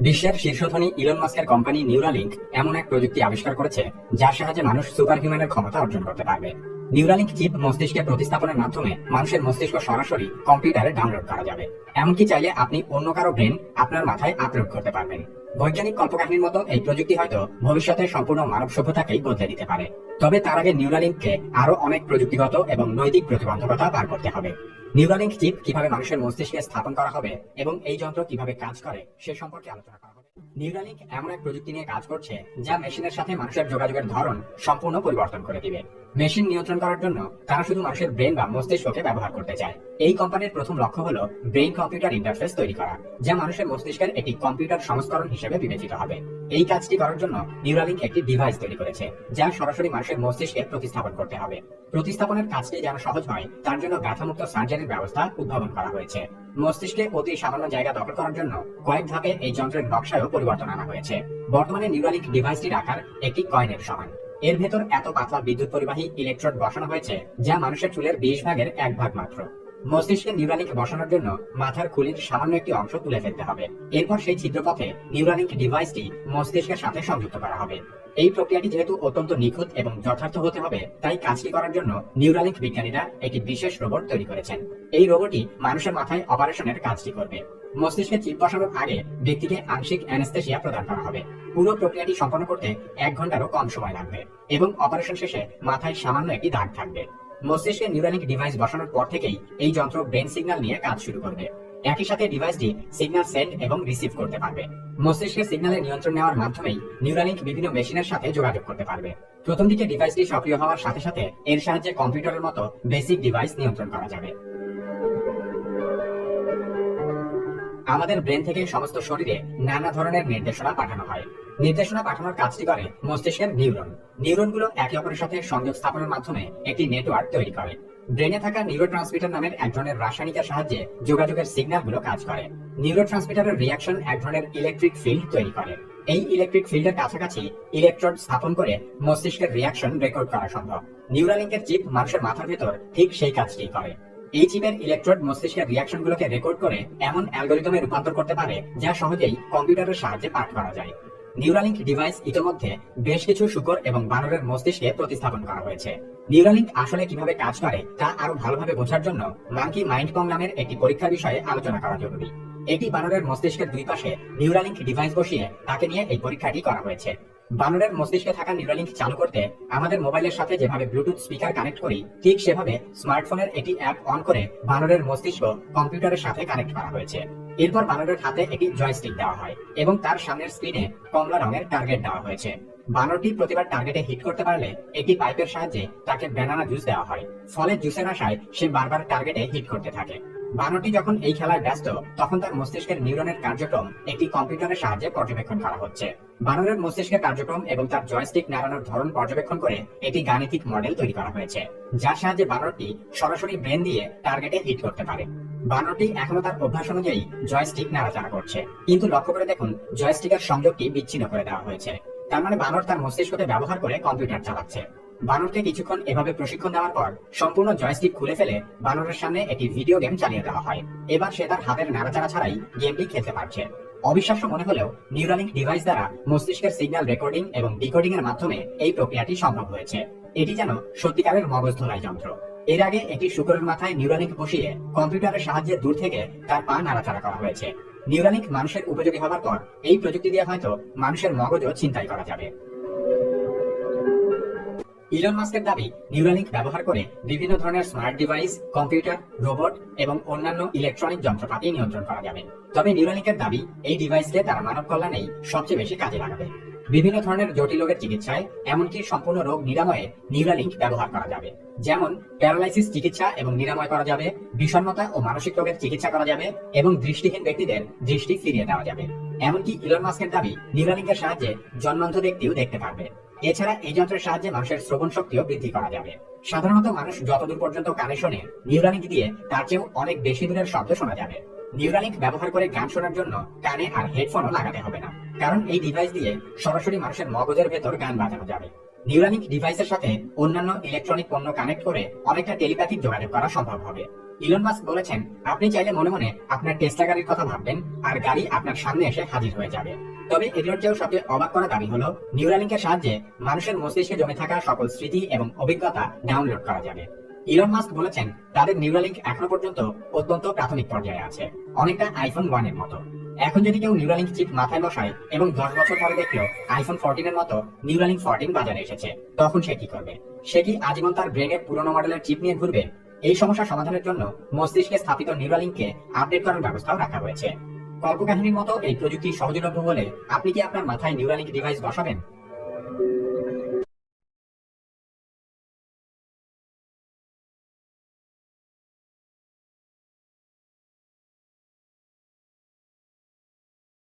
বিশ্বের শীর্ষধনী ইলন মাস্কের কোম্পানি নিউরালিঙ্ক এমন এক প্রযুক্তি আবিষ্কার করেছে, যার সাহায্যে মানুষ সুপার হিউম্যানের ক্ষমতা অর্জন করতে পারবে। নিউরালিঙ্ক চিপ মস্তিষ্কে প্রতিস্থাপনের মাধ্যমে মানুষের মস্তিষ্ক সরাসরি কম্পিউটারে ডাউনলোড করা যাবে। এমনকি চাইলে আপনি অন্য কারও ব্রেন আপনার মাথায় আপলোড করতে পারবেন। বৈজ্ঞানিক কল্পকাহিনীর মতো এই প্রযুক্তি হয়তো ভবিষ্যতে সম্পূর্ণ মানব সভ্যতাকেই বদলে দিতে পারে। তবে তার আগে নিউরালিঙ্ককে আরও অনেক প্রযুক্তিগত এবং নৈতিক প্রতিবন্ধকতা পার করতে হবে। নিউরালিংক চিপ কীভাবে মানুষের মস্তিষ্কে স্থাপন করা হবে এবং এই যন্ত্র কীভাবে কাজ করে সে সম্পর্কে আলোচনা করা হবে নিউরালিংক এমন এক প্রযুক্তি নিয়ে কাজ করছে যা মেশিনের সাথে মানুষের যোগাযোগের ধরন সম্পূর্ণ পরিবর্তন করে দিবে। মেশিন নিয়ন্ত্রণ করার জন্য তারা শুধু মানুষের ব্রেন বা মস্তিষ্ককে ব্যবহার করতে চায়। এই কোম্পানির প্রথম লক্ষ্য হলো ব্রেন কম্পিউটার ইন্টারফেস তৈরি করা, যা মানুষের মস্তিষ্কের একটি কম্পিউটার সংস্করণ হিসেবে বিবেচিত হবে। এই কাজটি করার জন্য নিউরালিংক একটি ডিভাইস তৈরি করেছে, যা সরাসরি মানুষের মস্তিষ্কে প্রতিস্থাপন করতে হবে। প্রতিস্থাপনের কাজটি যেন সহজ হয়, তার জন্য ব্যথামুক্ত সার্জারির ব্যবস্থা উদ্ভাবন করা হয়েছে। মস্তিষ্কে অতি সামান্য জায়গা দখল করার জন্য কয়েক ধাপে এই যন্ত্রের নকশায়ও পরিবর্তন আনা হয়েছে। বর্তমানে নিউরালিংক ডিভাইসটির আকার একটি কয়েনের সমান। এর ভেতর এত পাতলা বিদ্যুৎ পরিবাহী ইলেকট্রোড বসানো হয়েছে, যা মানুষের চুলের বিশ ভাগের এক ভাগ মাত্র। মস্তিষ্কে নিউরালিংক বসানোর জন্য মাথার খুলির সামান্য একটি অংশ তুলে ফেলতে হবে। এরপর সেই ছিদ্রপথে নিউরালিংক ডিভাইসটি মস্তিষ্কের সাথে সংযুক্ত করা হবে। এই প্রক্রিয়াটি যেহেতু অত্যন্ত নিখুঁত এবং যথার্থ হতে হবে, তাই কাজটি করার জন্য নিউরালিংক বিজ্ঞানীরা একটি বিশেষ রোবট তৈরি করেছেন। এই রোবটই মানুষের মাথায় অপারেশনের কাজটি করবে। মস্তিষ্কে চিপ বসানোর আগে ব্যক্তিকে আংশিক অ্যানেস্থেসিয়া প্রদান করা হবে। পুরো প্রক্রিয়াটি সম্পন্ন করতে এক ঘন্টারও কম সময় লাগবে এবং অপারেশন শেষে মাথায় সামান্য একটি দাগ থাকবে। মস্তিষ্কে নিউরালিংক ডিভাইস বসানোর পর থেকেই এই যন্ত্র ব্রেন সিগন্যাল নিয়ে কাজ শুরু করবে। একই সাথে ডিভাইসটি সিগন্যাল সেন্ড এবং রিসিভ করতে পারবে। মস্তিষ্কের সিগন্যালের নিয়ন্ত্রণ নেওয়ার মাধ্যমেই নিউরালিংক বিভিন্ন মেশিনের সাথে যোগাযোগ করতে পারবে। প্রথম দিকে ডিভাইসটি সক্রিয় হওয়ার সাথে সাথে এর সাহায্যে কম্পিউটারের মতো বেসিক ডিভাইস নিয়ন্ত্রণ করা যাবে। আমাদের ব্রেন থেকে সমস্ত শরীরে নানা ধরনের নির্দেশনা পাঠানো হয়। নির্দেশনা পাঠানোর কাজটি করে মস্তিষ্কের নিউরন। নিউরনগুলো একে অপরের সাথে সংযোগ স্থাপনের মাধ্যমে একটি নেটওয়ার্ক তৈরি করে। ব্রেনে থাকা নিউরো ট্রান্সমিটার নামের এক ধরনের রাসায়নিকের সাহায্যে যোগাযোগের সিগন্যালগুলো কাজ করে। নিউরো ট্রান্সমিটারের রিয়াকশন এক ধরনের ইলেকট্রিক ফিল্ড তৈরি করে। এই ইলেকট্রিক ফিল্ডের কাছাকাছি ইলেকট্রোড স্থাপন করে মস্তিষ্কের রিয়াকশন রেকর্ড করা সম্ভব। নিউরালিংকের চিপ মানুষের মাথার ভেতর ঠিক সেই কাজটি করে। এই চিপের ইলেকট্রোড মস্তিষ্কের রিয়াকশন গুলোকে রেকর্ড করে এমন অ্যালগোরিদমে রূপান্তর করতে পারে যা সহজেই কম্পিউটারের সাহায্যে পাঠ করা যায়। নিউরালিংক ডিভাইস ইতোমধ্যে বেশ কিছু শুকর এবং বানরের মস্তিষ্কে প্রতিস্থাপন করা হয়েছে। নিউরালিংক আসলে কীভাবে কাজ করে তা আরও ভালোভাবে বোঝার জন্য মাঙ্কি মাইন্ড কম নামের একটি পরীক্ষার বিষয়ে আলোচনা করা জরুরি। এটি বানরের মস্তিষ্কের দুই পাশে নিউরালিংক ডিভাইস বসিয়ে তাকে নিয়ে এই পরীক্ষাটি করা হয়েছে। বানরের মস্তিষ্কে থাকা নিউরালিংক চালু করতে আমাদের মোবাইলের সাথে যেভাবে ব্লুটুথ স্পিকার কানেক্ট করি, ঠিক সেভাবে স্মার্টফোনের একটি অ্যাপ অন করে বানরের মস্তিষ্ক কম্পিউটারের সাথে কানেক্ট করা হয়েছে। এরপর বানরের হাতে একটি জয়স্টিক দেওয়া হয় এবং তার সামনের স্ক্রিনে কমলা রঙের টার্গেট দেওয়া হয়েছে। বানরটি প্রতিবার টার্গেটে হিট করতে পারলে একটি পাইপের সাহায্যে তাকে ব্যানানা জুস দেওয়া হয়, ফলে জুসের আশায় সে বারবার টার্গেটে হিট করতে থাকে। বানরটি যখন এই খেলায় ব্যস্ত, তখন তার মস্তিষ্কের নিউরনের কার্যক্রম একটি কম্পিউটারের সাহায্যে পর্যবেক্ষণ করা হচ্ছে। বানরের মস্তিষ্কের কার্যক্রম এবং তার জয়স্টিক নাড়ানোর ধরন পর্যবেক্ষণ করে একটি গাণিতিক মডেল তৈরি করা হয়েছে, যার সাহায্যে বানরটি সরাসরি ব্রেন দিয়ে টার্গেটে হিট করতে পারে। বানরটি এখনও তার অভ্যাস অনুযায়ী জয়স্টিক নাড়াচাড়া করছে। কিন্তু লক্ষ্য করে দেখুন জয়স্টিকের সংযোগটি বিচ্ছিন্ন করে দেওয়া হয়েছে। তার মানে বানর তার মস্তিষ্ককে ব্যবহার করে কম্পিউটার চালাচ্ছে। বানরকে কিছুক্ষণ এভাবে প্রশিক্ষণ দেওয়ার পর সম্পূর্ণ জয়স্টিক খুলে ফেলে বানরের সামনে একটি ভিডিও গেম চালিয়ে দেওয়া হয়। এবার সে তার হাতের নাড়াচাড়া ছাড়াই গেমটি খেলতে পারছে। অবিশ্বাস্য মনে হলেও নিউরালিংক ডিভাইস দ্বারা মস্তিষ্কের সিগন্যাল রেকর্ডিং এবং ডিকোডিং এর মাধ্যমে এই প্রক্রিয়াটি সম্ভব হয়েছে। এটি যেন সত্যিকারের মগজ ধোলাই যন্ত্র। এর আগে একটি শুকরের মাথায় নিউরালিংক বসিয়ে কম্পিউটারের সাহায্যে দূর থেকে তার পা নাড়াচাড়া করা হয়েছে। নিউরালিংক মানুষের উপযোগী হওয়ার পর এই প্রযুক্তি দিয়ে হয়তো মানুষের মগজও চিন্তাই করা যাবে। ইলন মাস্কের দাবি নিউরালিংক ব্যবহার করে বিভিন্ন ধরনের স্মার্ট ডিভাইস, কম্পিউটার, রোবট এবং অন্যান্য ইলেকট্রনিক যন্ত্রপাতি নিয়ন্ত্রণ করা যাবে। তবে নিউরালিংকের দাবি, এই ডিভাইসকে তারা মানব কল্যাণেই সবচেয়ে বেশি কাজে লাগাবে। বিভিন্ন ধরনের জটিল রোগের চিকিৎসায়, এমনকি সম্পূর্ণ রোগ নিরাময়ে নিউরালিংক ব্যবহার করা যাবে। যেমন, প্যারালাইসিস চিকিৎসা এবং নিরাময় করা যাবে, বিষণ্ণতা ও মানসিক রোগের চিকিৎসা করা যাবে এবং দৃষ্টিহীন ব্যক্তিদের দৃষ্টি ফিরিয়ে দেওয়া যাবে। এমনকি ইলন মাস্কের দাবি নিউরালিংকের সাহায্যে জন্মান্ধ ব্যক্তিও দেখতে পারবে। এছাড়া এই যন্ত্রের সাহায্যে মানুষের শ্রবণ শক্তিও বৃদ্ধি করা যাবে। সাধারণত মানুষ যতদূর পর্যন্ত কানে শোনে নিউরালিংক দিয়ে তার চেয়েও অনেক বেশি দূরের শব্দ শোনা যাবে। নিউরালিংক ব্যবহার করে গান শোনার জন্য কানে আর হেডফোনও লাগাতে হবে না। কারণ এই ডিভাইস দিয়ে সরাসরি মানুষের মগজের ভেতর গান বাজানো যাবে। নিউরালিংক ডিভাইসের সাথে অন্যান্য ইলেকট্রনিক পণ্য কানেক্ট করে অনেকটা টেলিপ্যাথিক যোগাযোগ করা সম্ভব হবে। ইলন মাস্ক বলেছেন, আপনি চাইলে মনে মনে আপনার টেসলা গাড়ির কথা ভাববেন আর গাড়ি আপনার সামনে এসে হাজির হয়ে যাবে। তবে এগুলোর চেয়েও সবচেয়ে অবাক করা দাবি হলো নিউরালিংকের সাহায্যে মানুষের মস্তিষ্কে জমে থাকা সকল স্মৃতি এবং অভিজ্ঞতা ডাউনলোড করা যাবে। ইলন মাস্ক বলেছেন, তাদের নিউরালিংক এখনও পর্যন্ত অত্যন্ত প্রাথমিক পর্যায়ে আছে। অনেকটা আইফোন ওয়ানের মতো। এখন যদি কেউ নিউরালিংক চিপ মাথায় বসায় এবং দশ বছর পরে দেখল আইফোন ফোরটিনের মতো নিউরালিংক ফোরটিন বাজারে এসেছে, তখন সে কি করবে? সে কি আজীবন তার ব্রেনের পুরনো মডেলের চিপ নিয়ে ঘুরবে? এই সমস্যা সমাধানের জন্য মস্তিষ্কে স্থাপিত নিউরালিংককে আপডেট করার ব্যবস্থাও রাখা হয়েছে। কল্পকাহিনীর মতো এই প্রযুক্তি সহজলভ্য হলে আপনি কি আপনার মাথায় নিউরালিংক ডিভাইস বসাবেন?